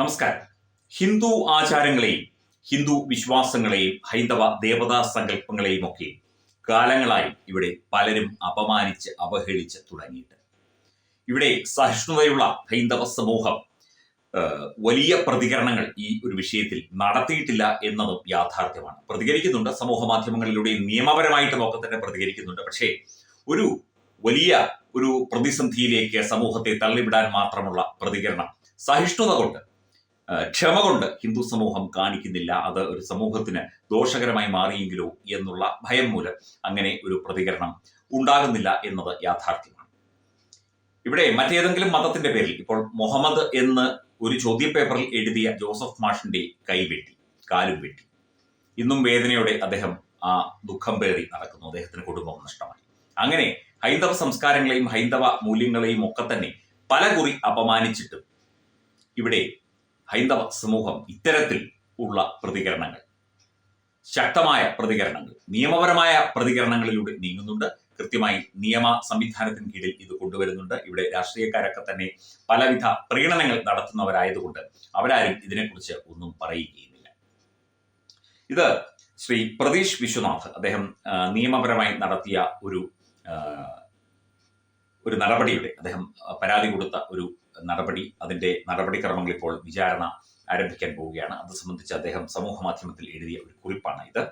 നമസ്കാരം. ഹിന്ദു ആചാരങ്ങളെയും ഹിന്ദു വിശ്വാസങ്ങളെയും ഹൈന്ദവ ദേവതാ സങ്കല്പങ്ങളെയും ഒക്കെ കാലങ്ങളായി ഇവിടെ പലരും അപമാനിച്ച് അവഹേളിച്ച് തുടങ്ങിയിട്ട്. ഇവിടെ സഹിഷ്ണുതയുള്ള ഹൈന്ദവ സമൂഹം വലിയ പ്രതികരണങ്ങൾ ഈ ഒരു വിഷയത്തിൽ നടത്തിയിട്ടില്ല എന്നതും യാഥാർത്ഥ്യമാണ്. പ്രതികരിക്കുന്നുണ്ട് സമൂഹ മാധ്യമങ്ങളിലൂടെ നിയമപരമായിട്ടും ഒക്കെ തന്നെ പ്രതികരിക്കുന്നുണ്ട്. പക്ഷേ ഒരു വലിയ ഒരു പ്രതിസന്ധിയിലേക്ക് സമൂഹത്തെ തള്ളിവിടാൻ മാത്രമുള്ള പ്രതികരണം സഹിഷ്ണുത കൊണ്ട് ക്ഷമ കൊണ്ട് ഹിന്ദു സമൂഹം കാണിക്കുന്നില്ല. അത് ഒരു സമൂഹത്തിന് ദോഷകരമായി മാറിയെങ്കിലോ എന്നുള്ള ഭയം മൂലം അങ്ങനെ ഒരു പ്രതികരണം ഉണ്ടാകുന്നില്ല എന്നത് യാഥാർത്ഥ്യമാണ്. ഇവിടെ മറ്റേതെങ്കിലും മതത്തിന്റെ പേരിൽ ഇപ്പോൾ മുഹമ്മദ് എന്ന് ഒരു ചോദ്യപേപ്പറിൽ എഴുതിയ ജോസഫ് മാഷിന്റെ കൈ വെട്ടി കാലും വെട്ടി. ഇന്നും വേദനയോടെ അദ്ദേഹം ആ ദുഃഖം പേറി നടക്കുന്നു. അദ്ദേഹത്തിന് കുടുംബം നഷ്ടമായി. അങ്ങനെ ഹൈന്ദവ സംസ്കാരങ്ങളെയും ഹൈന്ദവ മൂല്യങ്ങളെയും ഒക്കെ തന്നെ പല കുറി അപമാനിച്ചിട്ടും ഇവിടെ ഹൈന്ദവ സമൂഹം ഇത്തരത്തിൽ ഉള്ള പ്രതികരണങ്ങൾ. ശക്തമായ പ്രതികരണങ്ങൾ. നിയമപരമായ പ്രതികരണങ്ങളിലൂടെ നീങ്ങുന്നുണ്ട്. കൃത്യമായി നിയമ സംവിധാനത്തിന് കീഴിൽ ഇത് കൊണ്ടുവരുന്നുണ്ട്. ഇവിടെ രാഷ്ട്രീയക്കാരൊക്കെ തന്നെ പലവിധ പ്രീണനങ്ങൾ നടത്തുന്നവരായതുകൊണ്ട് അവരാരും ഇതിനെക്കുറിച്ച് ഒന്നും പറയുകയുമില്ല. ഇത് ശ്രീ പ്രതീഷ് വിശ്വനാഥ് അദ്ദേഹം നിയമപരമായി നടത്തിയ ഒരു ഒരു നടപടിയുടെ അദ്ദേഹം പരാതി കൊടുത്ത ഒരു നടപടി അതിന്റെ നടപടിക്രമങ്ങൾ ഇപ്പോൾ വിചാരണ ആരംഭിക്കാൻ പോവുകയാണ്. അത് സംബന്ധിച്ച് അദ്ദേഹം സമൂഹ മാധ്യമത്തിൽ എഴുതിയ ഒരു കുറിപ്പാണ് ഇത്.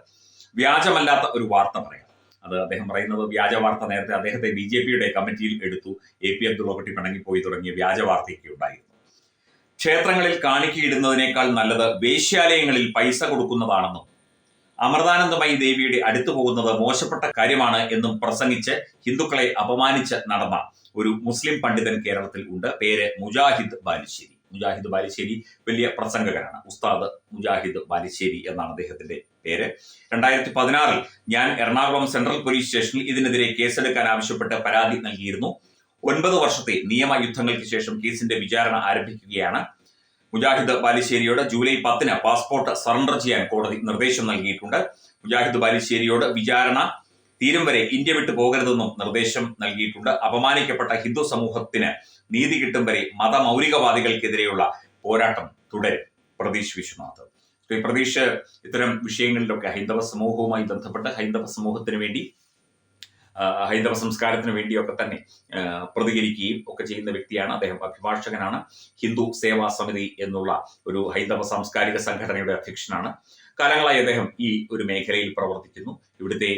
വ്യാജമല്ലാത്ത ഒരു വാർത്ത പറയാം. അത് അദ്ദേഹം പറയുന്നത് വ്യാജ വാർത്ത നേരത്തെ അദ്ദേഹത്തെ ബി ജെ പിയുടെ കമ്മിറ്റിയിൽ എടുത്തു. എ പി അബ്ദുള്ളക്കുട്ടി പിണങ്ങിപ്പോയി തുടങ്ങിയ വ്യാജ വാർത്തയൊക്കെ ഉണ്ടായിരുന്നു. ക്ഷേത്രങ്ങളിൽ കാണിക്കയിടുന്നതിനേക്കാൾ നല്ലത് വേശ്യാലയങ്ങളിൽ പൈസ കൊടുക്കുന്നതാണെന്നും അമൃതാനന്ദമയി ദേവിയുടെ അടുത്തു പോകുന്നത് മോശപ്പെട്ട കാര്യമാണ് എന്നും പ്രസംഗിച്ച് ഹിന്ദുക്കളെ അപമാനിച്ച് നടന്ന ഒരു മുസ്ലിം പണ്ഡിതൻ കേരളത്തിൽ ഉണ്ട്. പേര് മുജാഹിദ് ബാലുശ്ശേരി. മുജാഹിദ് ബാലുശ്ശേരി വലിയ പ്രസംഗകനാണ്. ഉസ്താദ് മുജാഹിദ് ബാലുശ്ശേരി എന്നാണ് അദ്ദേഹത്തിന്റെ പേര്. രണ്ടായിരത്തി പതിനാറിൽ ഞാൻ എറണാകുളം സെൻട്രൽ പോലീസ് സ്റ്റേഷനിൽ ഇതിനെതിരെ കേസെടുക്കാൻ ആവശ്യപ്പെട്ട് പരാതി നൽകിയിരുന്നു. ഒൻപത് വർഷത്തെ നിയമ യുദ്ധങ്ങൾക്ക് ശേഷം കേസിന്റെ വിചാരണ ആരംഭിക്കുകയാണ്. മുജാഹിദ് ബാലിശ്ശേരിയോട് ജൂലൈ പത്തിന് പാസ്പോർട്ട് സറണ്ടർ ചെയ്യാൻ കോടതി നിർദ്ദേശം നൽകിയിട്ടുണ്ട്. മുജാഹിദ് ബാലിശ്ശേരിയോട് വിചാരണ തീരും വരെ ഇന്ത്യ വിട്ടു പോകരുതെന്നും നിർദ്ദേശം നൽകിയിട്ടുണ്ട്. അപമാനിക്കപ്പെട്ട ഹിന്ദു സമൂഹത്തിന് നീതി കിട്ടും വരെ മതമൗലികവാദികൾക്കെതിരെയുള്ള പോരാട്ടം തുടരും. പ്രതീഷ് വിശ്വനാഥ്. പ്രതീഷ് ഇത്തരം വിഷയങ്ങളിലൊക്കെ ഹൈന്ദവ സമൂഹവുമായി ബന്ധപ്പെട്ട് ഹൈന്ദവ സമൂഹത്തിന് വേണ്ടി ഹൈന്ദവ സംസ്കാരത്തിന് വേണ്ടിയൊക്കെ തന്നെ പ്രതികരിക്കുകയും ഒക്കെ ചെയ്യുന്ന വ്യക്തിയാണ് അദ്ദേഹം. അഭിഭാഷകനാണ് ഹിന്ദു സേവാ സമിതി എന്നുള്ള ഒരു ഹൈന്ദവ സാംസ്കാരിക സംഘടനയുടെ അധ്യക്ഷനാണ്. കാലങ്ങളായി അദ്ദേഹം ഈ ഒരു മേഖലയിൽ പ്രവർത്തിക്കുന്നു. ഇവിടുത്തെ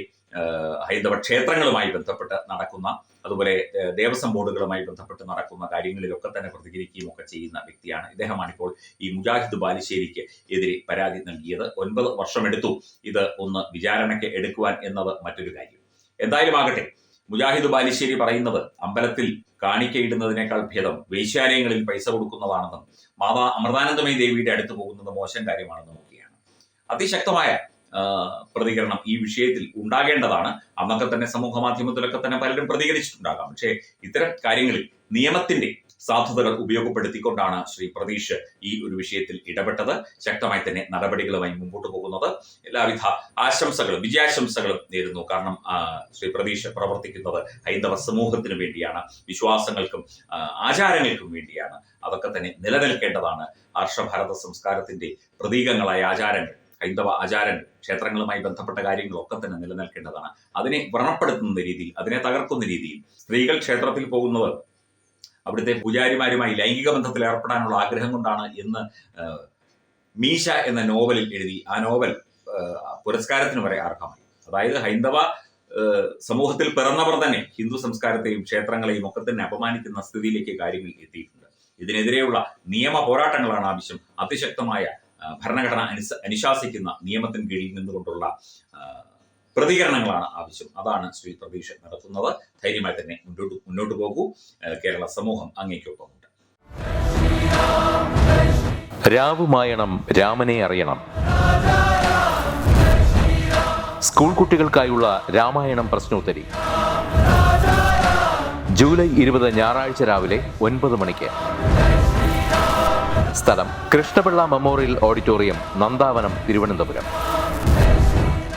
ഹൈന്ദവ ക്ഷേത്രങ്ങളുമായി ബന്ധപ്പെട്ട് നടക്കുന്ന അതുപോലെ ദേവസ്വം ബോർഡുകളുമായി ബന്ധപ്പെട്ട് നടക്കുന്ന കാര്യങ്ങളിലൊക്കെ തന്നെ പ്രതികരിക്കുകയും ഒക്കെ ചെയ്യുന്ന വ്യക്തിയാണ്. ഇദ്ദേഹമാണ് ഇപ്പോൾ ഈ മുജാഹിദ് ബാലുശ്ശേരിക്ക് എതിരെ പരാതി നൽകിയത്. ഒൻപത് വർഷമെടുത്തു ഇത് ഒന്ന് വിചാരണയ്ക്ക് എടുക്കുവാൻ എന്നത് മറ്റൊരു കാര്യം. എന്തായാലും ആകട്ടെ. മുജാഹിദ് ബാലിശ്ശേരി പറയുന്നത് അമ്പലത്തിൽ കാണിക്കയിടുന്നതിനേക്കാൾ ഭേദം വേശ്യാലയങ്ങളിൽ പൈസ കൊടുക്കുന്നതാണെന്നും മാതാ അമൃതാനന്ദമയി ദേവിയുടെ അടുത്ത് പോകുന്നത് മോശം കാര്യമാണെന്നും ഒക്കെയാണ്. അതിശക്തമായ പ്രതികരണം ഈ വിഷയത്തിൽ ഉണ്ടാകേണ്ടതാണ്. അന്നൊക്കെ തന്നെ സമൂഹ മാധ്യമത്തിലൊക്കെ തന്നെ പലരും പ്രതികരിച്ചിട്ടുണ്ടാകാം. പക്ഷേ ഇത്തരം കാര്യങ്ങളിൽ നിയമത്തിന്റെ സാധുതകൾ ഉപയോഗപ്പെടുത്തിക്കൊണ്ടാണ് ശ്രീ പ്രതീഷ് ഈ ഒരു വിഷയത്തിൽ ഇടപെട്ടത്. ശക്തമായി തന്നെ നടപടികളുമായി മുമ്പോട്ട് പോകുന്നത്. എല്ലാവിധ ആശംസകളും വിജയാശംസകളും നേരുന്നു. കാരണം ശ്രീ പ്രതീഷ് പ്രവർത്തിക്കുന്നത് ഹൈന്ദവ സമൂഹത്തിന് വേണ്ടിയാണ്. വിശ്വാസങ്ങൾക്കും ആചാരങ്ങൾക്കും വേണ്ടിയാണ്. അതൊക്കെ തന്നെ നിലനിൽക്കേണ്ടതാണ്. ഹർഷഭാരത സംസ്കാരത്തിന്റെ പ്രതീകങ്ങളായ ആചാരങ്ങൾ ഹൈന്ദവ ആചാരങ്ങൾ ക്ഷേത്രങ്ങളുമായി ബന്ധപ്പെട്ട കാര്യങ്ങളൊക്കെ തന്നെ നിലനിൽക്കേണ്ടതാണ്. അതിനെ വ്രണപ്പെടുത്തുന്ന രീതിയിൽ അതിനെ തകർക്കുന്ന രീതിയിൽ സ്ത്രീകൾ ക്ഷേത്രത്തിൽ പോകുന്നത് അവിടുത്തെ പൂജാരിമാരുമായി ലൈംഗിക ബന്ധത്തിൽ ഏർപ്പെടാനുള്ള ആഗ്രഹം കൊണ്ടാണ് എന്ന് മീശ എന്ന നോവലിൽ എഴുതി. ആ നോവൽ പുരസ്കാരത്തിന് വരെ അർഹമായി അതായത് ഹൈന്ദവ സമൂഹത്തിൽ പിറന്നവർ തന്നെ ഹിന്ദു സംസ്കാരത്തെയും ക്ഷേത്രങ്ങളെയും ഒക്കെ തന്നെ അപമാനിക്കുന്ന സ്ഥിതിയിലേക്ക് കാര്യങ്ങൾ എത്തിയിട്ടുണ്ട്. ഇതിനെതിരെയുള്ള നിയമ പോരാട്ടങ്ങളാണ് ആവശ്യം. അതിശക്തമായ ഭരണഘടന അനുശാസിക്കുന്ന നിയമത്തിന് കീഴിൽ നിന്നുകൊണ്ടുള്ള പ്രതികരണങ്ങളാണ് ആവശ്യം. അതാണ് ശ്രീ പ്രതീക്ഷ നടത്തുന്നത്. ധൈര്യമായി തന്നെ മുന്നോട്ട് മുന്നോട്ട് പോകൂ. കേരള സമൂഹം അങ്ങേക്കൊപ്പമുണ്ട്. രാവുമായണം രാമനെ അറിയണം. സ്കൂൾ കുട്ടികൾക്കായുള്ള രാമായണം പ്രശ്നോത്തരി. ജൂലൈ ഇരുപത് ഞായറാഴ്ച രാവിലെ ഒൻപത് മണിക്ക്. സ്ഥലം കൃഷ്ണപിള്ള മെമ്മോറിയൽ ഓഡിറ്റോറിയം നന്ദാവനം തിരുവനന്തപുരം.